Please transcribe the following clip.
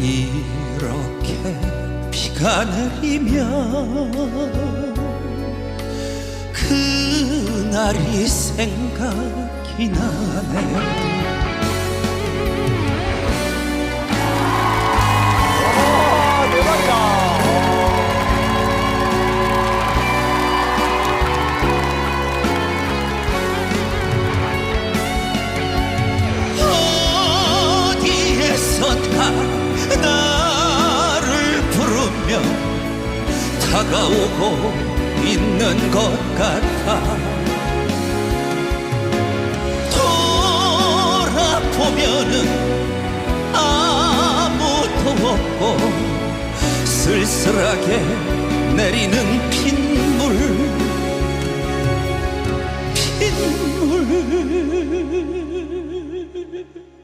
이렇게 비가 내리면 그날이 생각이 나네 다가오고 있는 것 같아. 돌아보면은 아무도 없고 쓸쓸하게 내리는 비